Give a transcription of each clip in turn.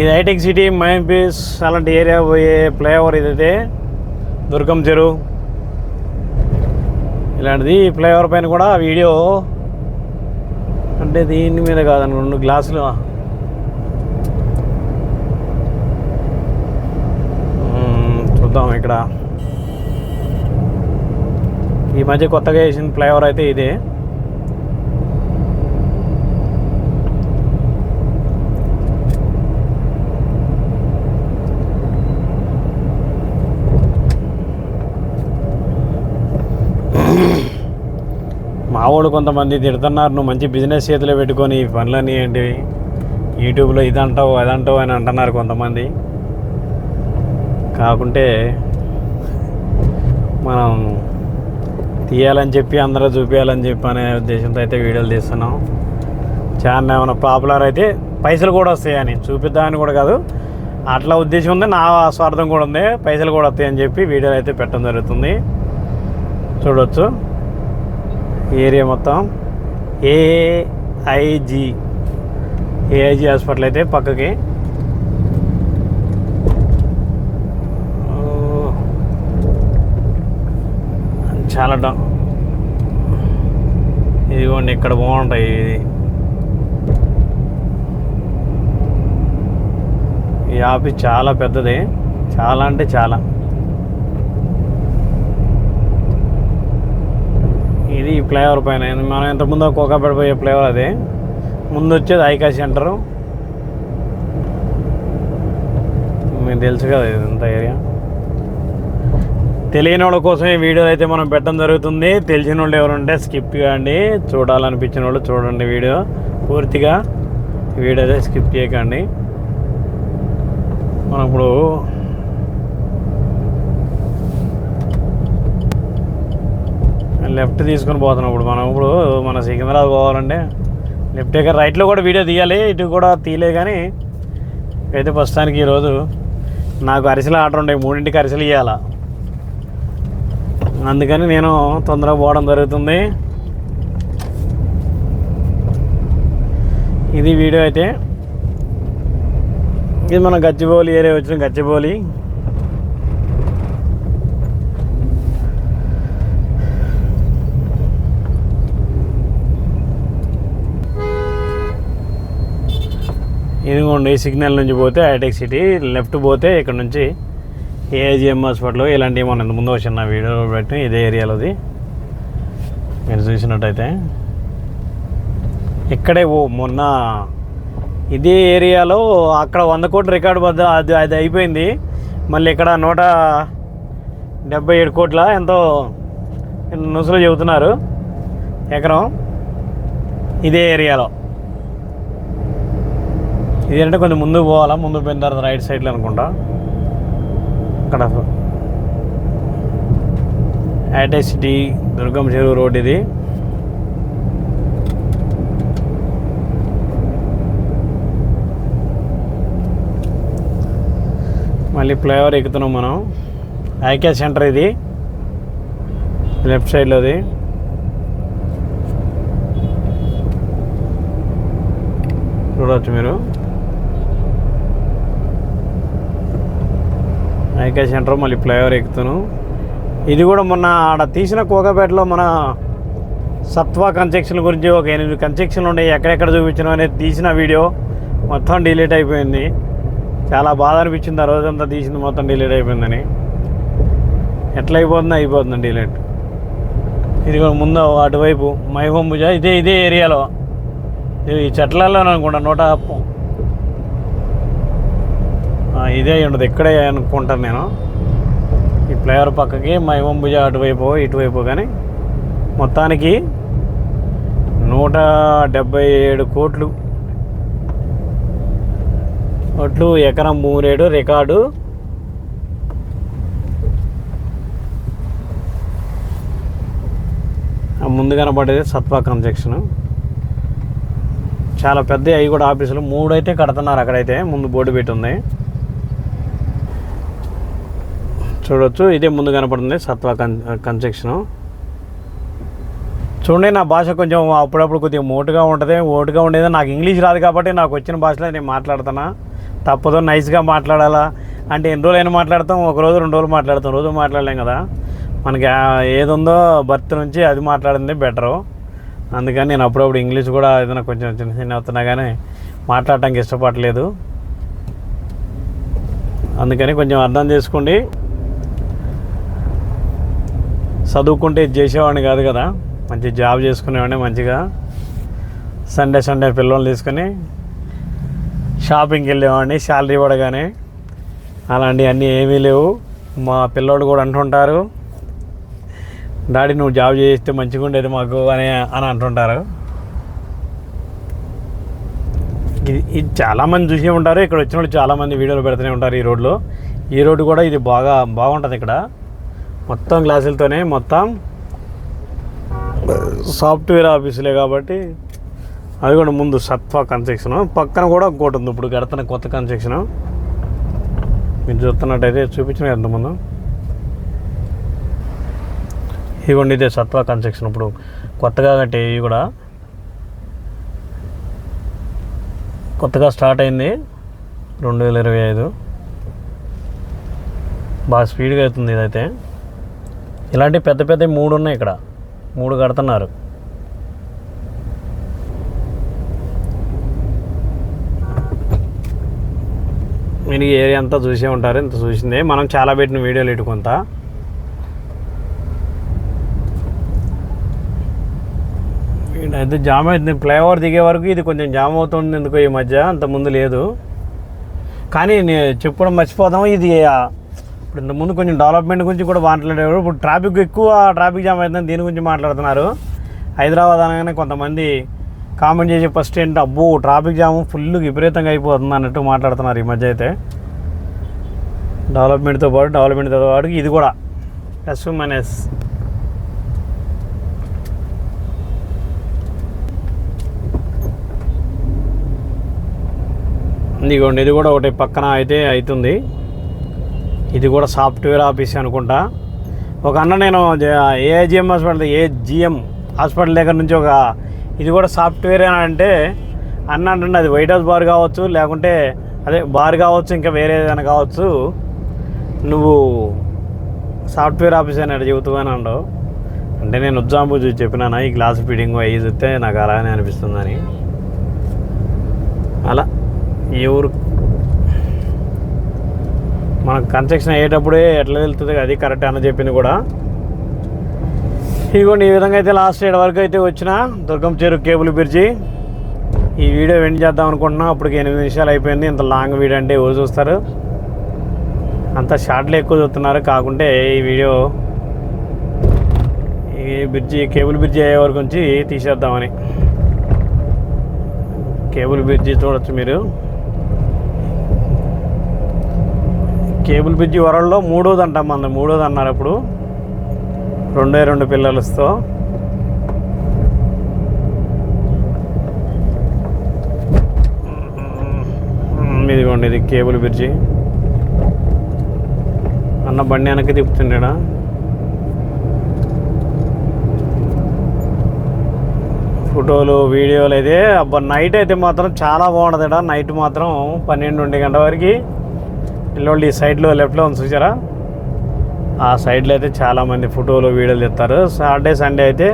ఇది hitech city మైంపీస్ అలాంటి area పోయే ఫ్లైఓవర్ ఇదైతే దుర్గం చెరువు ఇలాంటిది ఫ్లైఓవర్ పైన కూడా వీడియో. అంటే దీని మీద కాదని రెండు గ్లాసులు. చూద్దాం ఇక్కడ. ఈ మధ్య కొత్తగా వేసిన ఫ్లైఓవర్ అయితే ఇదే. మావాడు కొంతమంది తిడుతున్నారు నువ్వు మంచి బిజినెస్ చేతిలో పెట్టుకొని ఈ పనులన్నీ ఏంటి? యూట్యూబ్లో ఇదంటావు అదంటావు అని అంటున్నారు కొంతమంది. కాకుంటే మనం తీయాలని చెప్పి అందరూ చూపించాలని చెప్పి అనే ఉద్దేశంతో అయితే వీడియోలు తీస్తున్నాం. ఛానల్ ఏమైనా పాపులర్ అయితే పైసలు కూడా వస్తాయని చూపిద్దామని కూడా కాదు. అట్లా ఉద్దేశం ఉంది నా స్వార్థం కూడా ఉంది పైసలు కూడా వస్తాయని చెప్పి వీడియోలు అయితే పెట్టడం జరుగుతుంది. చూడవచ్చు ఏరియా మొత్తం ఏఐజి ఏఐజి హాస్పిటల్ అయితే పక్కకి. చాలా డా ఇదిగోండి ఇక్కడ బాగుంటాయి ఇది ఈ ఆఫీస్ చాలా పెద్దది. చాలా అంటే చాలా. ఇది ఈ ఫ్లైఓవర్ పైన. మనం ఇంతకుముందు కోకాపేట పోయే ఫ్లైఓవర్ అదే. ముందు వచ్చేది ఐకా సెంటరు. మీకు తెలుసు కదా ఇదంతా ఏరియా. తెలియని వాళ్ళ కోసం ఈ వీడియో అయితే మనం పెట్టడం జరుగుతుంది. తెలిసిన వాళ్ళు ఎవరుంటే స్కిప్ చేయండి. చూడాలనిపించిన వాళ్ళు చూడండి వీడియో. పూర్తిగా వీడియో అయితే స్కిప్ చేయకండి. మనం ఇప్పుడు లెఫ్ట్ తీసుకొని పోతున్నాం ఇప్పుడు. మనం ఇప్పుడు మన సికింద్రాబాద్ పోవాలంటే లెఫ్ట్ దగ్గర రైట్లో కూడా వీడియో తీయాలి ఇటు కూడా తీయలే కానీ అయితే ప్రస్తుతానికి ఈరోజు నాకు అరిసెల ఆర్డర్ ఉండే మూడింటికి అరిసెలు ఇవ్వాల అందుకని నేను తొందరగా పోవడం జరుగుతుంది. ఇది వీడియో అయితే. ఇది మన గచ్చిబౌలి ఏరియా వచ్చిన గచ్చిబౌలి. ఇదిగోండి సిగ్నల్ నుంచి పోతే హైటెక్ సిటీ లెఫ్ట్ పోతే ఇక్కడ నుంచి ఏఐజిఎం హాస్పిటల్ ఇలాంటివి మనం ఇంత ముందు వచ్చిన వీడియో పెట్టి ఇదే ఏరియాలోది. మీరు చూసినట్టయితే. ఇక్కడే ఓ మొన్న ఇదే ఏరియాలో అక్కడ వంద కోట్ల రికార్డు వద్ద అది అది అయిపోయింది. మళ్ళీ ఇక్కడ నూట డెబ్బై ఏడు కోట్ల ఎంతో నుసులు చెబుతున్నారు. ఎకరం. ఇదే ఏరియాలో. ఇది అంటే కొంచెం ముందుకు పోవాలా? ముందుకు పోయిన తర్వాత రైట్ సైడ్లో అనుకుంటా. అక్కడ యాటే సిటీ దుర్గం చెరువు రోడ్ ఇది. మళ్ళీ ఫ్లైఓవర్ ఎక్కుతున్నాం మనం. ఐకే సెంటర్ ఇది. లెఫ్ట్ సైడ్లోది చూడవచ్చు మీరు. ఐకే సెంటర్ మళ్ళీ ఫ్లైఓవర్ ఎక్కుతాను. ఇది కూడా మొన్న ఆడ తీసిన కోకాపేటలో మన సత్వా కన్స్ట్రక్షన్ గురించి ఒక ఎనిమిది కన్స్ట్రక్షన్లు ఉన్నాయి. ఎక్కడెక్కడ చూపించడం అనేది తీసిన వీడియో మొత్తం డిలీట్ అయిపోయింది. చాలా బాధ అనిపించింది. ఆ రోజంతా తీసింది మొత్తం డిలీట్ అయిపోయిందని. ఎట్లా అయిపోతుందో అయిపోతుంది డిలీట్. ఇది కూడా ముందు అటువైపు మైహోంబుజ ఇదే ఇదే ఏరియాలో. ఈ చెట్లలో అనుకుంటా నూట ఇదే ఉండదు. ఇక్కడే అనుకుంటాను నేను. ఈ ఫ్లైఓవర్ పక్కకి మైవంబుజ అటువైపు ఇటువైపు కానీ మొత్తానికి నూట డెబ్బై ఏడు కోట్లు. కోట్లు ఎకరం మూరేడు రికార్డు. ముందు కనబడేది సత్వా కన్స్ట్రక్షన్ చాలా పెద్ద అవి కూడా ఆఫీసులు. మూడు అయితే కడుతున్నారు అక్కడైతే ముందు బోర్డు పెట్టి ఉంది. చూడొచ్చు. ఇదే ముందు కనపడుతుంది సత్వ కన్ కన్స్ట్రక్షను చూడండి నా భాష కొంచెం అప్పుడప్పుడు కొద్దిగా మోటుగా ఉంటుంది. ఓటుగా ఉండేది నాకు ఇంగ్లీష్ రాదు కాబట్టి నాకు వచ్చిన భాషలో నేను మాట్లాడుతున్నా. తప్పదు నైస్గా మాట్లాడాలా. అంటే ఎన్ని రోజులైనా మాట్లాడతాం ఒక రోజు రెండు రోజులు మాట్లాడతాం. రోజు మాట్లాడలేం కదా. మనకి ఏది ఉందో బర్త్ నుంచి అది మాట్లాడింది బెటరు. అందుకని నేను అప్పుడప్పుడు ఇంగ్లీష్ కూడా ఏదైనా కొంచెం చిన్న చిన్న అవుతున్నా కానీ మాట్లాడటానికి ఇష్టపడలేదు. అందుకని కొంచెం అర్థం చేసుకోండి. చదువుకుంటే ఇది చేసేవాడిని కాదు కదా. మంచి జాబ్ చేసుకునేవాడిని మంచిగా. సండే సండే పిల్లల్ని తీసుకొని షాపింగ్కి వెళ్ళేవాడిని శాలరీ పడగానే. అలాంటివి అన్నీ ఏమీ లేవు. మా పిల్లోడు కూడా అంటుంటారు డాడీ నువ్వు జాబ్ చేస్తే మంచిగా ఉండేది మాకు అని అని అంటుంటారు. ఇది ఇది చాలామంది చూసే ఉంటారు. ఇక్కడ వచ్చిన వాళ్ళు చాలామంది వీడియోలు పెడుతూనే ఉంటారు ఈ రోడ్లో. ఈ రోడ్డు కూడా ఇది బాగా బాగుంటుంది ఇక్కడ. మొత్తం గ్లాసులతోనే మొత్తం సాఫ్ట్వేర్ ఆఫీసులే కాబట్టి అది కూడా ముందు సత్వ కన్స్ట్రక్షన్. పక్కన కూడా ఇంకోటి ఉంది ఇప్పుడు కడుతున్న కొత్త కన్స్ట్రక్షన్. మీరు చూస్తున్నట్టయితే చూపించిన ఎంతమంది ఇదిగోండి ఇదే సత్వ కన్స్ట్రక్షన్. ఇప్పుడు కొత్తగా కట్టే ఇవి కూడా. కొత్తగా స్టార్ట్ అయింది రెండు వేల ఇరవై ఐదు. బాగా స్పీడ్గా అవుతుంది ఇదైతే. ఇలాంటి పెద్ద పెద్ద మూడు ఉన్నాయి ఇక్కడ. మూడు కడుతున్నారు. మీరు ఈ ఏరియా అంతా చూసే ఉంటారు ఇంత చూసిందే. మనం చాలా పెట్టిన వీడియోలు ఇటు కొంత. అయితే జామ్ అవుతుంది. ఫ్లైఓవర్ దిగే వరకు ఇది కొంచెం జామ్ అవుతుంది ఎందుకో ఈ మధ్య అంత ముందు లేదు. కానీ నేను చెప్పడం మర్చిపోదాం. ఇది ఇప్పుడు ఇంత ముందు కొంచెం డెవలప్మెంట్ గురించి కూడా మాట్లాడేవారు ఇప్పుడు ట్రాఫిక్ ఎక్కువ ట్రాఫిక్ జామ్ అవుతుంది దీని గురించి మాట్లాడుతున్నారు. హైదరాబాద్ అనగానే కొంతమంది కామెంట్ చేసే ఫస్ట్ ఏంటి అబ్బో ట్రాఫిక్ జామ్ ఫుల్ విపరీతంగా అయిపోతుంది అన్నట్టు మాట్లాడుతున్నారు ఈ మధ్య అయితే. డెవలప్మెంట్తో పాటు డెవలప్మెంట్తో పాటు ఇది కూడా. ఎస్ మైనస్ ఇదిగోండి ఇది కూడా ఒకటి పక్కన అయితే అవుతుంది. ఇది కూడా సాఫ్ట్వేర్ ఆఫీస్ అనుకుంటా. ఒక అన్న నేను ఏజిఎం హాస్పిటల్ ఏ హాస్పిటల్ దగ్గర నుంచి ఒక ఇది కూడా సాఫ్ట్వేర్ అని అంటే అన్న అంటుండే అది వైట్ హౌస్ బార్ కావచ్చు లేకుంటే అదే బార్ కావచ్చు ఇంకా వేరే ఏదైనా కావచ్చు నువ్వు సాఫ్ట్వేర్ ఆఫీస్ అని చెబుతావు అని అండవు అంటే నేను ఎగ్జాంపుల్ చూసి చెప్పినాను ఈ గ్లాస్ ఫీడింగ్ అవి చూస్తే నాకు అలానే అనిపిస్తుందని. అలా ఎవరు ఊరు మనకు కన్స్ట్రక్షన్ అయ్యేటప్పుడే ఎట్లా వెళ్తుంది అది కరెక్ట్ అని చెప్పింది కూడా. ఇదిగోండి ఈ విధంగా అయితే లాస్ట్ ఏడు వరకు అయితే వచ్చిన దుర్గం చేరు కేబుల్ బ్రిడ్జి. ఈ వీడియో వెండి చేద్దాం అనుకుంటున్నా. అప్పటికి ఎనిమిది నిమిషాలు అయిపోయింది. ఇంత లాంగ్ వీడియో అంటే ఎవరు చూస్తారు? అంత షార్ట్లు ఎక్కువ చూస్తున్నారు. కాకుంటే ఈ వీడియో ఈ బ్రిడ్జి కేబుల్ బ్రిడ్జి అయ్యే వరకు నుంచి తీసేద్దామని. కేబుల్ బ్రిడ్జి చూడొచ్చు మీరు. కేబుల్ బ్రిడ్జి వరల్డ్లో మూడోది అంటాం మన మూడోది అన్నారు ఇప్పుడు రెండే రెండు పిల్లలతో ఇదిగోండి ఇది కేబుల్ బ్రిడ్జి. అన్న బండి వెనక్కి తిప్పుతుండేడా? ఫోటోలు వీడియోలు అయితే అబ్బా నైట్ అయితే మాత్రం చాలా బాగుంటుంది నైట్ మాత్రం పన్నెండు గంటల గంట వరకు ఇల్లు ఈ సైడ్లో లెఫ్ట్లో ఉంది చూసారా? ఆ సైడ్లో అయితే చాలామంది ఫోటోలు వీడియోలు తెస్తారు. సాటర్డే సండే అయితే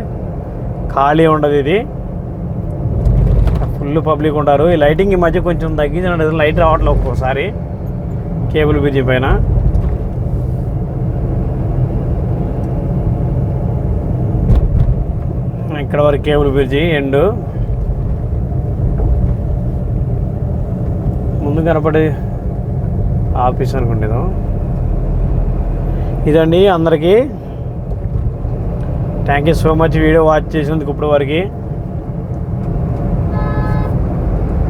ఖాళీ ఉండదు ఇది. ఫుల్ పబ్లిక్ ఉంటారు. ఈ లైటింగ్ ఈ మధ్య కొంచెం తగ్గించిన లైట్ రావట్లేదు ఒక్కోసారి. కేబుల్ బ్రిడ్జి పైన. ఇక్కడ వరకు కేబుల్ బ్రిడ్జి ఎండ్. ముందు కనపడే ఆఫీస్ అనుకుంటేదో ఇదండి అందరికీ. Thank you so much video watch చేసినందుకు ఇప్పటివరకు.